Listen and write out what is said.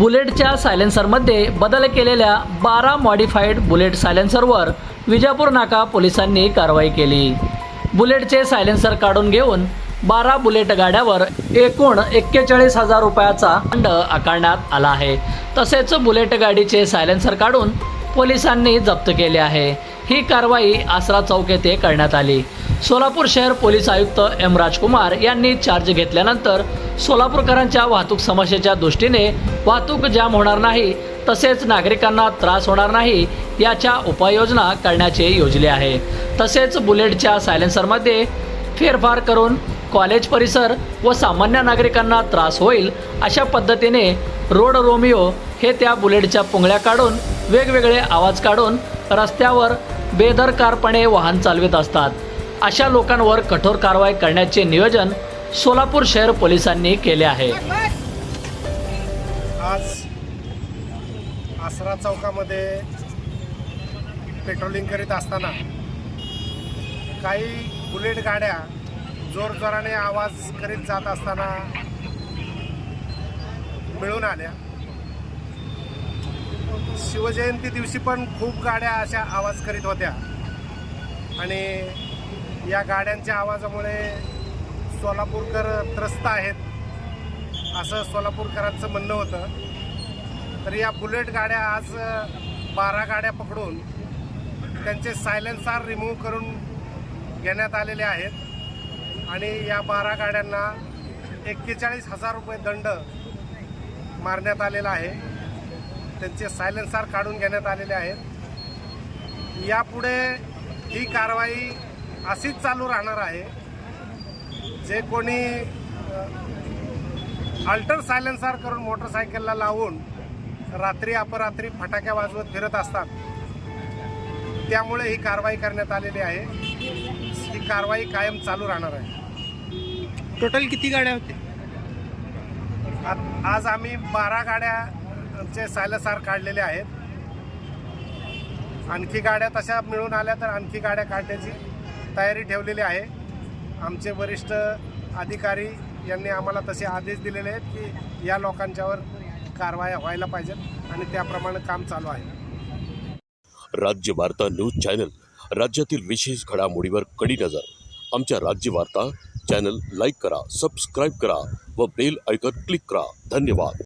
बुलेटच्या सायलेन्सरमध्ये बदल केलेल्या बारा मॉडिफाईड बुलेट सायलेन्सरवर विजापूर नाका पोलिसांनी कारवाई केली. बुलेटचे सायलेन्सर काढून घेऊन बारा बुलेट गाड्यावर एकूण एक्केचाळीस हजार रुपयाचा दंड आकारण्यात आला आहे. तसेच बुलेट गाडीचे सायलेन्सर काढून पोलिसांनी जप्त केले आहे. ही कारवाई आसरा चौक येथे करण्यात आली. सोलापूर शहर पोलीस आयुक्त एम राजकुमार यांनी चार्ज घेतल्यानंतर सोलापूरकरांच्या वाहतूक समस्येच्या दृष्टीने वाहतूक जाम होणार नाही तसेच नागरिकांना त्रास होणार नाही याच्या उपाययोजना करण्याचे योजले आहे. तसेच बुलेटच्या सायलेन्सरमध्ये फेरफार करून कॉलेज परिसर व सामान्य नागरिकांना त्रास होईल अशा पद्धतीने रोड रोमिओ हे त्या बुलेटच्या पुंगळ्या काढून वेगवेगळे आवाज काढून रस्त्यावर बेदरकारपणे वाहन चालवित असतात. अशा लोकांवर कठोर कारवाई करण्याचे नियोजन सोलापूर शहर पोलिसांनी केले आहे. आज आसरा चौकामध्ये पेट्रोलिंग करीत असताना काही बुलेट गाड्या जोरजोराने आवाज करीत जात असताना मिळून आल्या. शिवजयंती दिवशी पण खूप गाड्या अशा आवाज करीत होत्या. आणि या गाड्यांच्या आवाजामुळे सोलापूरकर त्रस्त आहेत असं सोलापूरकरांचं म्हणणं होतं. तर या बुलेट गाड्या आज बारा गाड्या पकडून त्यांचे सायलेन्सार रिमूव्ह करून घेण्यात आलेले आहेत. आणि या बारा गाड्यांना एक्केचाळीस हजार रुपये दंड मारण्यात आलेला आहे. त्यांचे सायलेन्सार काढून घेण्यात आलेले आहेत. यापुढे ही कारवाई अशीच चालू राहणार आहे. जे कोणी अल्टर सायलेन्सर करून मोटरसायकलला लावून रात्री अपरात्री फटाक्या वाजवत फिरत असतात त्यामुळे ही कारवाई करण्यात आलेली आहे. ही कारवाई कायम चालू राहणार आहे. टोटल किती गाड्या होते आज आम्ही बारा गाड्याचे सायलेन्सर काढलेले आहेत. आणखी गाड्या तशा मिळून आल्या तर आणखी गाड्या काढण्याची तयारी ठेवलेली आहे. आमचे वरिष्ठ अधिकारी यांनी आम्हाला तसे आदेश दिलेले आहेत की या लोकांच्यावर कारवाया व्हायला पाहिजेत आणि त्याप्रमाणे काम चालू आहे. राज्य वार्ता न्यूज चॅनल राज्यातील विशेष घडामोडीवर कडी नजर. आमच्या राज्य वार्ता चॅनल लाईक करा सबस्क्राईब करा व बेल ऐकत क्लिक करा. धन्यवाद.